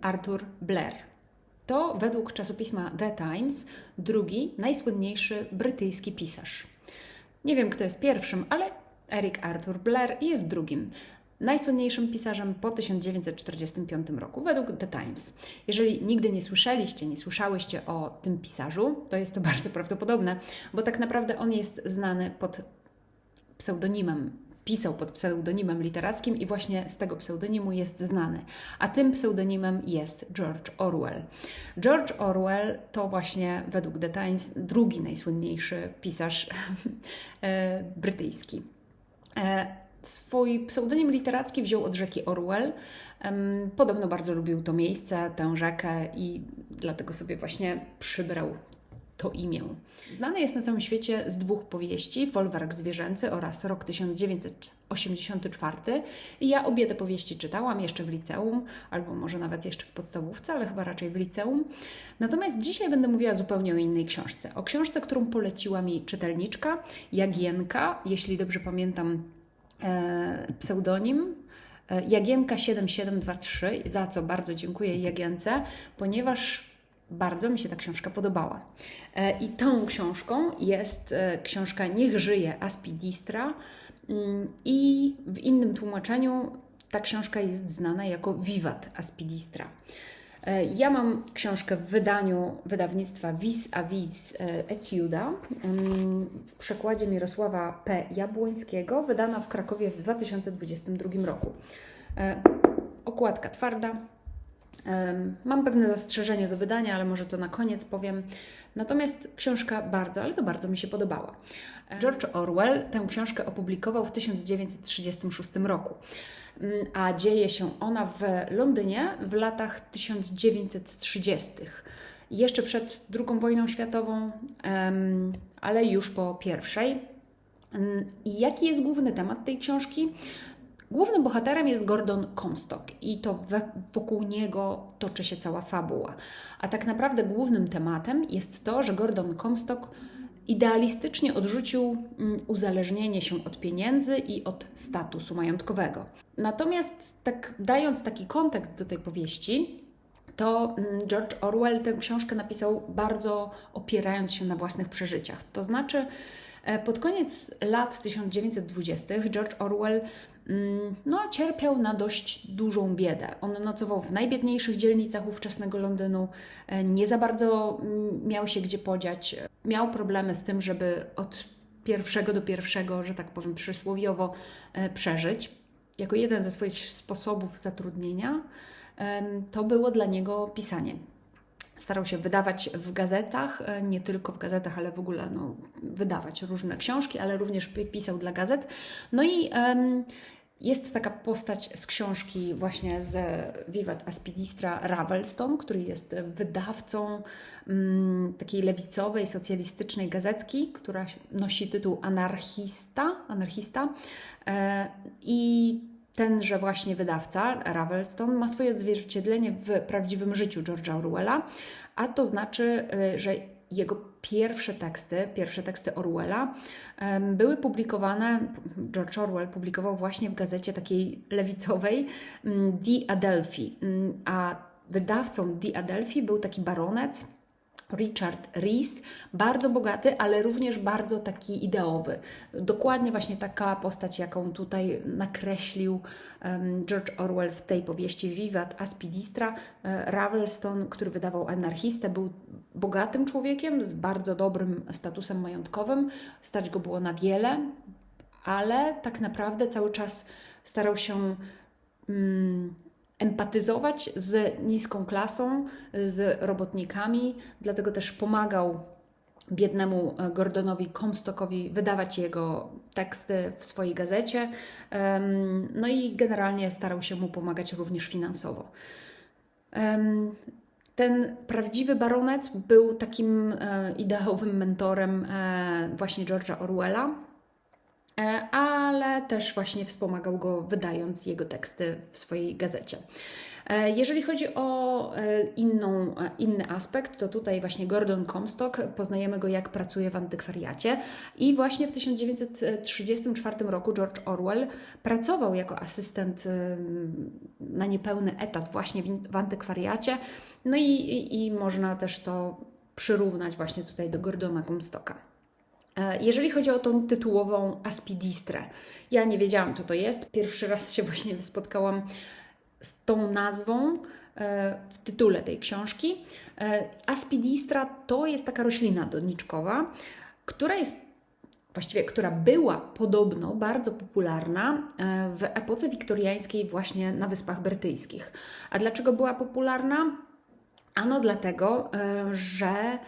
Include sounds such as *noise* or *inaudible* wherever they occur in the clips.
Arthur Blair. To według czasopisma The Times drugi najsłynniejszy brytyjski pisarz. Nie wiem, kto jest pierwszym, ale Eric Arthur Blair jest drugim. Najsłynniejszym pisarzem po 1945 roku, według The Times. Jeżeli nigdy nie słyszeliście, nie słyszałyście o tym pisarzu, to jest to *laughs* bardzo prawdopodobne, bo tak naprawdę on jest znany pod pseudonimem. Pisał pod pseudonimem literackim i właśnie z tego pseudonimu jest znany. A tym pseudonimem jest George Orwell. George Orwell to właśnie według The Times drugi najsłynniejszy pisarz *laughs* e, brytyjski. E, Swój pseudonim literacki wziął od rzeki Orwell. Podobno bardzo lubił to miejsce, tę rzekę i dlatego sobie właśnie przybrał to imię. Znany jest na całym świecie z dwóch powieści, Folwark Zwierzęcy oraz Rok 1984. I ja obie te powieści czytałam jeszcze w liceum, albo może nawet jeszcze w podstawówce, ale chyba raczej w liceum. Natomiast dzisiaj będę mówiła zupełnie o innej książce. O książce, którą poleciła mi czytelniczka Jagienka, jeśli dobrze pamiętam e, pseudonim. e, Jagienka 7723, za co bardzo dziękuję Jagience, ponieważ bardzo mi się ta książka podobała. E, I tą książką jest e, książka Niech żyje Aspidistra mm, i w innym tłumaczeniu ta książka jest znana jako Vivat Aspidistra. E, Ja mam książkę w wydaniu wydawnictwa Vis a Vis Etiuda em, w przekładzie Mirosława P. Jabłońskiego, wydana w Krakowie w 2022 roku. Okładka twarda, Mam pewne zastrzeżenie do wydania, ale może to na koniec powiem. Natomiast książka bardzo, ale to bardzo mi się podobała. George Orwell tę książkę opublikował w 1936 roku, Mm, a dzieje się ona w Londynie w latach 1930. Jeszcze przed II wojną światową, ale już po pierwszej. Mm, I jaki jest główny temat tej książki? Głównym bohaterem jest Gordon Comstock i to wokół niego toczy się cała fabuła. A tak naprawdę głównym tematem jest to, że Gordon Comstock idealistycznie odrzucił mm, uzależnienie się od pieniędzy i od statusu majątkowego. Natomiast tak dając taki kontekst do tej powieści, to mm, George Orwell tę książkę napisał bardzo opierając się na własnych przeżyciach. To znaczy, e, pod koniec lat 1920 George Orwell no, cierpiał na dość dużą biedę. On nocował w najbiedniejszych dzielnicach ówczesnego Londynu, e, nie za bardzo mm, miał się gdzie podziać, miał problemy z tym, żeby od pierwszego do pierwszego, że tak powiem przysłowiowo, e, przeżyć. Jako jeden ze swoich sposobów zatrudnienia em, to było dla niego pisanie. Starał się wydawać w gazetach, e, nie tylko w gazetach, ale w ogóle no, wydawać różne książki, ale również pi- pisał dla gazet. No i em, jest taka postać z książki właśnie z Vivat Aspidistra Ravelston, który jest wydawcą mm, takiej lewicowej, socjalistycznej gazetki, która nosi tytuł Anarchista. Anarchista. E, I tenże właśnie wydawca, Ravelston, ma swoje odzwierciedlenie w prawdziwym życiu George'a Orwella, a to znaczy, y, że jego pierwsze teksty, pierwsze teksty Orwella były publikowane, George Orwell publikował właśnie w gazecie takiej lewicowej mm, The Adelphi, Mm, a wydawcą The Adelphi był taki baronet, Richard Rees, bardzo bogaty, ale również bardzo taki ideowy. Dokładnie właśnie taka postać, jaką tutaj nakreślił George Orwell w tej powieści Vivat Aspidistra. E, Ravelston, który wydawał anarchistę, był bogatym człowiekiem z bardzo dobrym statusem majątkowym. Stać go było na wiele, ale tak naprawdę cały czas starał się mm, empatyzować z niską klasą, z robotnikami, dlatego też pomagał biednemu e, Gordonowi Comstockowi wydawać jego teksty w swojej gazecie. No i generalnie starał się mu pomagać również finansowo. Ten prawdziwy baronet był takim e, ideowym mentorem e, właśnie George'a Orwella, ale też właśnie wspomagał go wydając jego teksty w swojej gazecie. E, Jeżeli chodzi o e, inną, e, inny aspekt, to tutaj właśnie Gordon Comstock, poznajemy go jak pracuje w antykwariacie i właśnie w 1934 roku George Orwell pracował jako asystent e, na niepełny etat właśnie w antykwariacie, no i, i, i można też to przyrównać właśnie tutaj do Gordona Comstocka. E, Jeżeli chodzi o tą tytułową aspidistrę, ja nie wiedziałam, co to jest. Pierwszy raz się właśnie spotkałam z tą nazwą e, w tytule tej książki. E, Aspidistra to jest taka roślina doniczkowa, która jest właściwie, która była podobno bardzo popularna w epoce wiktoriańskiej właśnie na Wyspach Brytyjskich. A dlaczego była popularna? Ano dlatego, że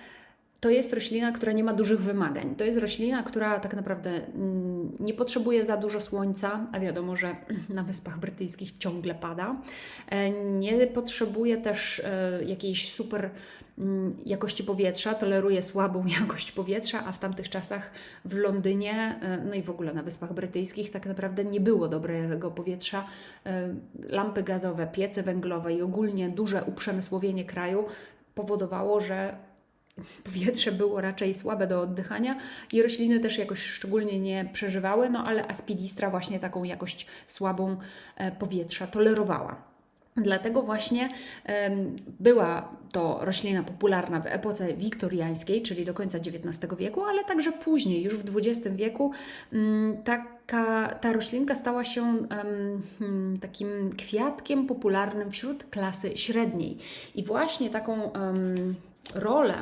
to jest roślina, która nie ma dużych wymagań. To jest roślina, która tak naprawdę mm, nie potrzebuje za dużo słońca, a wiadomo, że *clears throat* na Wyspach Brytyjskich ciągle pada. E, Nie potrzebuje też e, jakiejś super mm, jakości powietrza, toleruje słabą *laughs* jakość powietrza, a w tamtych czasach w Londynie, e, no i w ogóle na Wyspach Brytyjskich tak naprawdę nie było dobrego powietrza. Lampy gazowe, piece węglowe i ogólnie duże uprzemysłowienie kraju powodowało, że powietrze było raczej słabe do oddychania i rośliny też jakoś szczególnie nie przeżywały, no ale aspidistra właśnie taką jakość słabą e, powietrza tolerowała. Dlatego właśnie była to roślina popularna w epoce wiktoriańskiej, czyli do końca XIX wieku, ale także później, już w XX wieku, mm, taka, ta roślinka stała się hmm, takim kwiatkiem popularnym wśród klasy średniej. I właśnie taką rolę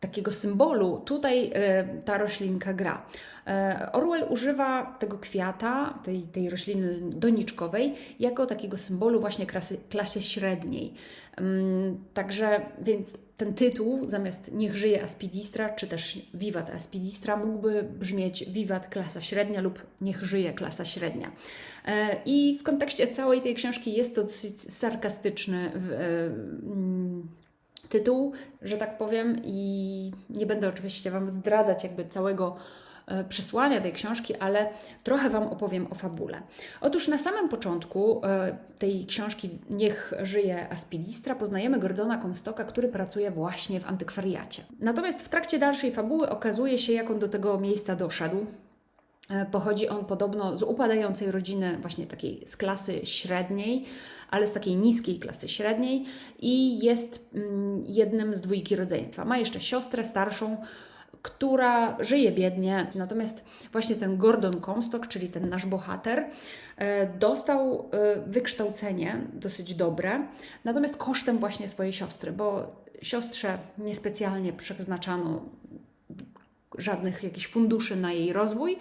takiego symbolu tutaj e, ta roślinka gra. E, Orwell używa tego kwiata, tej, tej rośliny doniczkowej, jako takiego symbolu właśnie klasy, klasy średniej. Mm, Także, więc ten tytuł zamiast Niech żyje Aspidistra, czy też Wiwat Aspidistra mógłby brzmieć Wiwat klasa średnia lub Niech żyje klasa średnia. E, I w kontekście całej tej książki jest to dosyć sarkastyczny tytuł, że tak powiem, i nie będę oczywiście Wam zdradzać jakby całego e, przesłania tej książki, ale trochę Wam opowiem o fabule. Otóż na samym początku e, tej książki Niech żyje Aspidistra poznajemy Gordona Comstocka, który pracuje właśnie w antykwariacie. Natomiast w trakcie dalszej fabuły okazuje się, jak on do tego miejsca doszedł. Pochodzi on podobno z upadającej rodziny, właśnie takiej z klasy średniej, ale z takiej niskiej klasy średniej i jest mm, jednym z dwójki rodzeństwa. Ma jeszcze siostrę starszą, która żyje biednie. Natomiast właśnie ten Gordon Comstock, czyli ten nasz bohater, e, dostał e, wykształcenie dosyć dobre, natomiast kosztem właśnie swojej siostry, bo siostrze niespecjalnie przeznaczano żadnych jakichś funduszy na jej rozwój,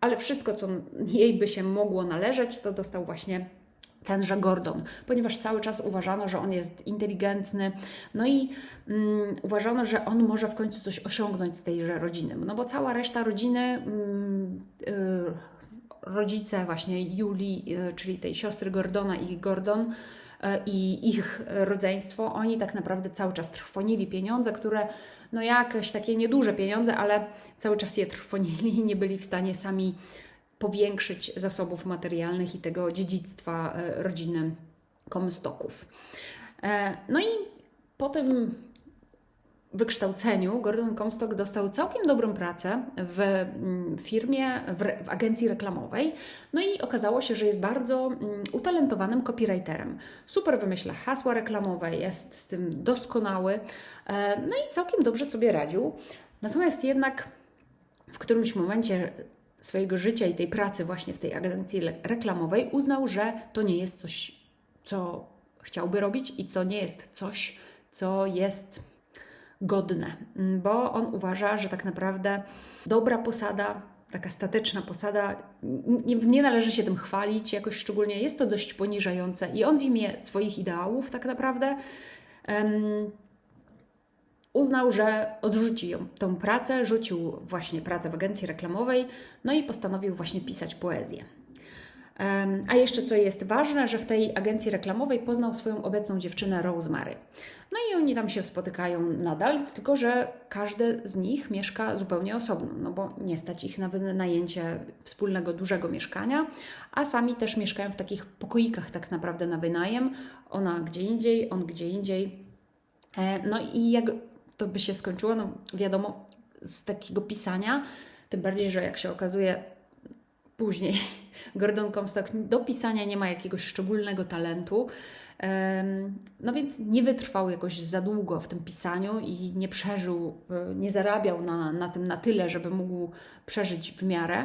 ale wszystko, co jej by się mogło należeć, to dostał właśnie tenże Gordon, ponieważ cały czas uważano, że on jest inteligentny, no i mm, uważano, że on może w końcu coś osiągnąć z tejże rodziny, no bo cała reszta rodziny, mm, y, rodzice właśnie Julii, y, czyli tej siostry Gordona i Gordon, y, i ich rodzeństwo, oni tak naprawdę cały czas trwonili pieniądze, które no jakieś takie nieduże pieniądze, ale cały czas je trwonili i nie byli w stanie sami powiększyć zasobów materialnych i tego dziedzictwa e, rodziny Comstocków. E, No i po tym wykształceniu Gordon Comstock dostał całkiem dobrą pracę w mm, firmie, w, re, w agencji reklamowej. No i okazało się, że jest bardzo mm, utalentowanym copywriterem. Super wymyśla hasła reklamowe, jest z tym doskonały. E, No i całkiem dobrze sobie radził. Natomiast jednak w którymś momencie swojego życia i tej pracy właśnie w tej agencji reklamowej uznał, że to nie jest coś, co chciałby robić i to nie jest coś, co jest godne, Mm, bo on uważa, że tak naprawdę dobra posada, taka statyczna posada, nie, nie należy się tym chwalić jakoś szczególnie, jest to dość poniżające i on w imię swoich ideałów tak naprawdę em, uznał, że odrzuci ją, tą pracę, rzucił właśnie pracę w agencji reklamowej, no i postanowił właśnie pisać poezję. A jeszcze co jest ważne, że w tej agencji reklamowej poznał swoją obecną dziewczynę Rosemary. No i oni tam się spotykają nadal, tylko że każdy z nich mieszka zupełnie osobno, no bo nie stać ich na wynajęcie wspólnego dużego mieszkania, a sami też mieszkają w takich pokoikach tak naprawdę na wynajem. Ona gdzie indziej, on gdzie indziej. E, No i jak to by się skończyło, no wiadomo, z takiego pisania, tym bardziej, że jak się okazuje później, *laughs* Gordon Comstock do pisania nie ma jakiegoś szczególnego talentu, no więc nie wytrwał jakoś za długo w tym pisaniu i nie przeżył, e, nie zarabiał na, na tym na tyle, żeby mógł przeżyć w miarę,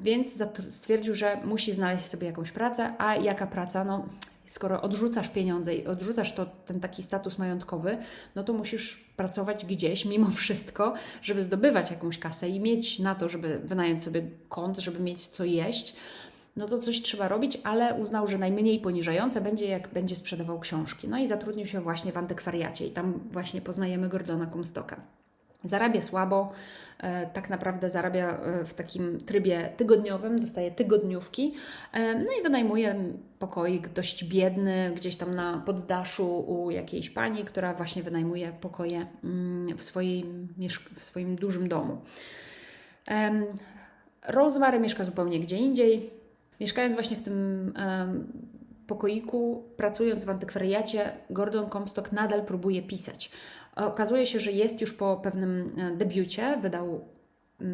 więc stwierdził, że musi znaleźć sobie jakąś pracę, a jaka praca? No, skoro odrzucasz pieniądze i odrzucasz to, ten taki status majątkowy, no to musisz pracować gdzieś mimo wszystko, żeby zdobywać jakąś kasę i mieć na to, żeby wynająć sobie kąt, żeby mieć co jeść no to coś trzeba robić, ale uznał, że najmniej poniżające będzie, jak będzie sprzedawał książki. No i zatrudnił się właśnie w antykwariacie i tam właśnie poznajemy Gordona Comstocka. Zarabia słabo, e, tak naprawdę zarabia e, w takim trybie tygodniowym, dostaje tygodniówki, e, no i wynajmuje pokoik dość biedny, gdzieś tam na poddaszu u jakiejś pani, która właśnie wynajmuje pokoje mm, w swoim, w swoim dużym domu. Em, Rosemary mieszka zupełnie gdzie indziej. Mieszkając właśnie w tym pokoiku, pracując w antykwariacie, Gordon Comstock nadal próbuje pisać. Okazuje się, że jest już po pewnym e, debiucie, wydał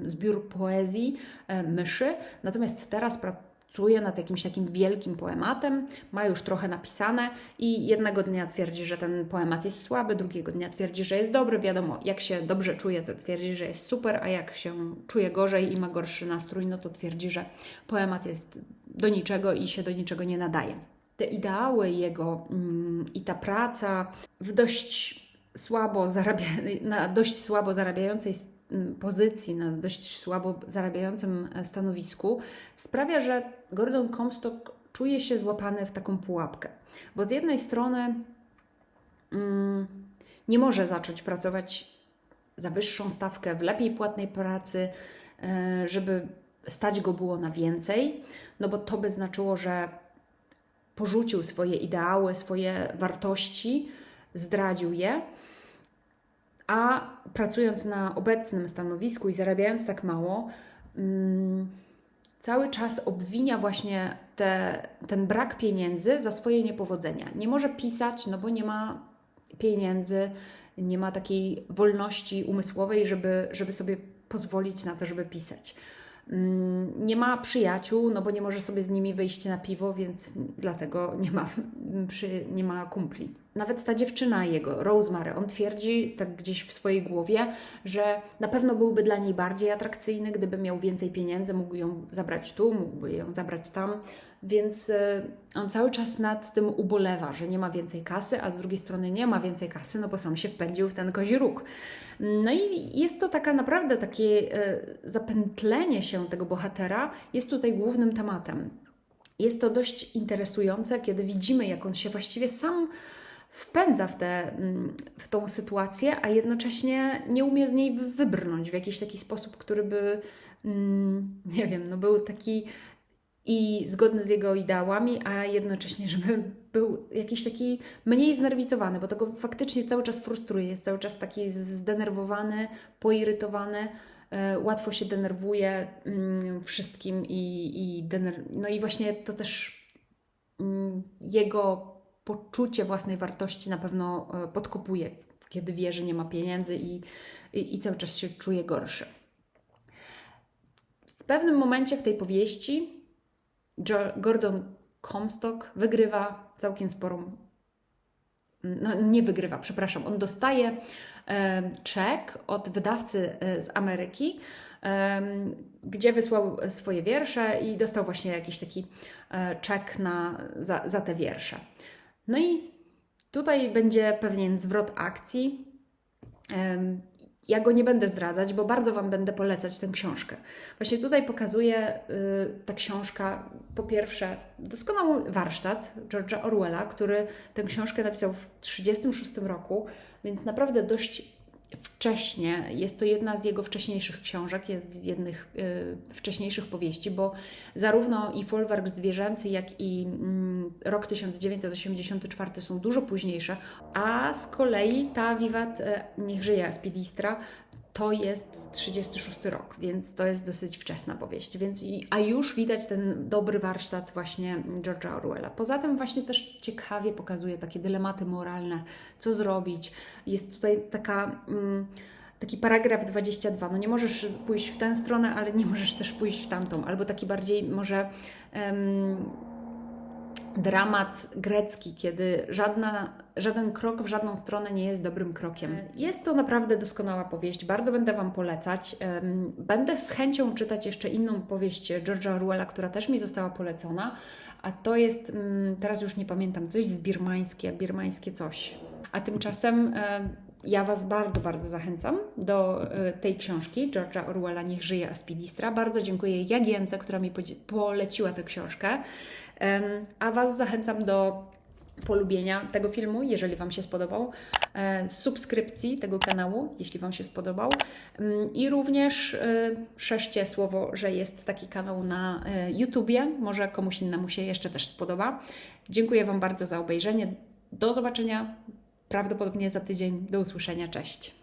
zbiór poezji e, Myszy, natomiast teraz pracuje nad jakimś takim wielkim poematem, ma już trochę napisane i jednego dnia twierdzi, że ten poemat jest słaby, drugiego dnia twierdzi, że jest dobry. Wiadomo, jak się dobrze czuje, to twierdzi, że jest super, a jak się czuje gorzej i ma gorszy nastrój, no to twierdzi, że poemat jest do niczego i się do niczego nie nadaje. Te ideały jego mm, i ta praca w dość słabo zarabia, na dość słabo zarabiającej pozycji, na dość słabo zarabiającym e, stanowisku, sprawia, że Gordon Comstock czuje się złapany w taką pułapkę. Bo z jednej strony mm, nie może zacząć pracować za wyższą stawkę w lepiej płatnej pracy, e, żeby stać go było na więcej, no bo to by znaczyło, że porzucił swoje ideały, swoje wartości, zdradził je, a pracując na obecnym stanowisku i zarabiając tak mało, mm, cały czas obwinia właśnie te, ten brak pieniędzy za swoje niepowodzenia. Nie może pisać, no bo nie ma pieniędzy, nie ma takiej wolności umysłowej, żeby, żeby sobie pozwolić na to, żeby pisać. Mm, Nie ma przyjaciół, no bo nie może sobie z nimi wyjść na piwo, więc dlatego nie ma, przy, nie ma kumpli. Nawet ta dziewczyna jego, Rosemary, on twierdzi tak gdzieś w swojej głowie, że na pewno byłby dla niej bardziej atrakcyjny, gdyby miał więcej pieniędzy, mógłby ją zabrać tu, mógłby ją zabrać tam. Więc e, on cały czas nad tym ubolewa, że nie ma więcej kasy, a z drugiej strony nie ma więcej kasy, no bo sam się wpędził w ten kozi róg. No i jest to taka naprawdę takie e, zapętlenie się tego bohatera, jest tutaj głównym tematem. Jest to dość interesujące, kiedy widzimy, jak on się właściwie sam wpędza w, tę mm, w tą sytuację, a jednocześnie nie umie z niej wy- wybrnąć w jakiś taki sposób, który by, mm, nie wiem, no był taki i zgodny z jego ideałami, a jednocześnie, żeby był jakiś taki mniej znerwicowany, bo to go faktycznie cały czas frustruje, jest cały czas taki zdenerwowany, poirytowany, e, łatwo się denerwuje mm, wszystkim i, i dener- no i właśnie to też mm, jego poczucie własnej wartości na pewno e, podkopuje, kiedy wie, że nie ma pieniędzy i, i, i cały czas się czuje gorszy. W pewnym momencie w tej powieści Gordon Comstock wygrywa całkiem sporą. No, nie wygrywa, przepraszam. On dostaje e, czek od wydawcy e, z Ameryki, e, gdzie wysłał swoje wiersze i dostał właśnie jakiś taki czek na, za, za te wiersze. No i tutaj będzie pewien zwrot akcji. Ja go nie będę zdradzać, bo bardzo Wam będę polecać tę książkę. Właśnie tutaj pokazuje y, ta książka, po pierwsze, doskonały warsztat George'a Orwella, który tę książkę napisał w 1936 roku, więc naprawdę dość wcześnie. Jest to jedna z jego wcześniejszych książek, jest z jednych y, wcześniejszych powieści, bo zarówno i Folwark Zwierzęcy, jak i mm, rok 1984 są dużo późniejsze, a z kolei ta Wiwat, e, niech żyje Aspidistra, to jest 36 rok, więc to jest dosyć wczesna powieść, więc a już widać ten dobry warsztat właśnie George'a Orwella. Poza tym właśnie też ciekawie pokazuje takie dylematy moralne, co zrobić. Jest tutaj taka... Mm, taki paragraf 22. No nie możesz pójść w tę stronę, ale nie możesz też pójść w tamtą. Albo taki bardziej może em, dramat grecki, kiedy żadna, żaden krok w żadną stronę nie jest dobrym krokiem. Jest to naprawdę doskonała powieść, bardzo będę Wam polecać. Będę z chęcią czytać jeszcze inną powieść George'a Orwella, która też mi została polecona, a to jest, mm, teraz już nie pamiętam, coś z birmańskie, birmańskie coś. A tymczasem ja Was bardzo, bardzo zachęcam do e, tej książki George'a Orwella Niech żyje Aspidistra. Bardzo dziękuję Jagience, która mi poleciła tę książkę. A Was zachęcam do polubienia tego filmu, jeżeli Wam się spodobał, e, subskrypcji tego kanału, jeśli Wam się spodobał i również e, szerzcie słowo, że jest taki kanał na YouTubie, może komuś innemu się jeszcze też spodoba. Dziękuję Wam bardzo za obejrzenie. Do zobaczenia prawdopodobnie za tydzień. Do usłyszenia. Cześć.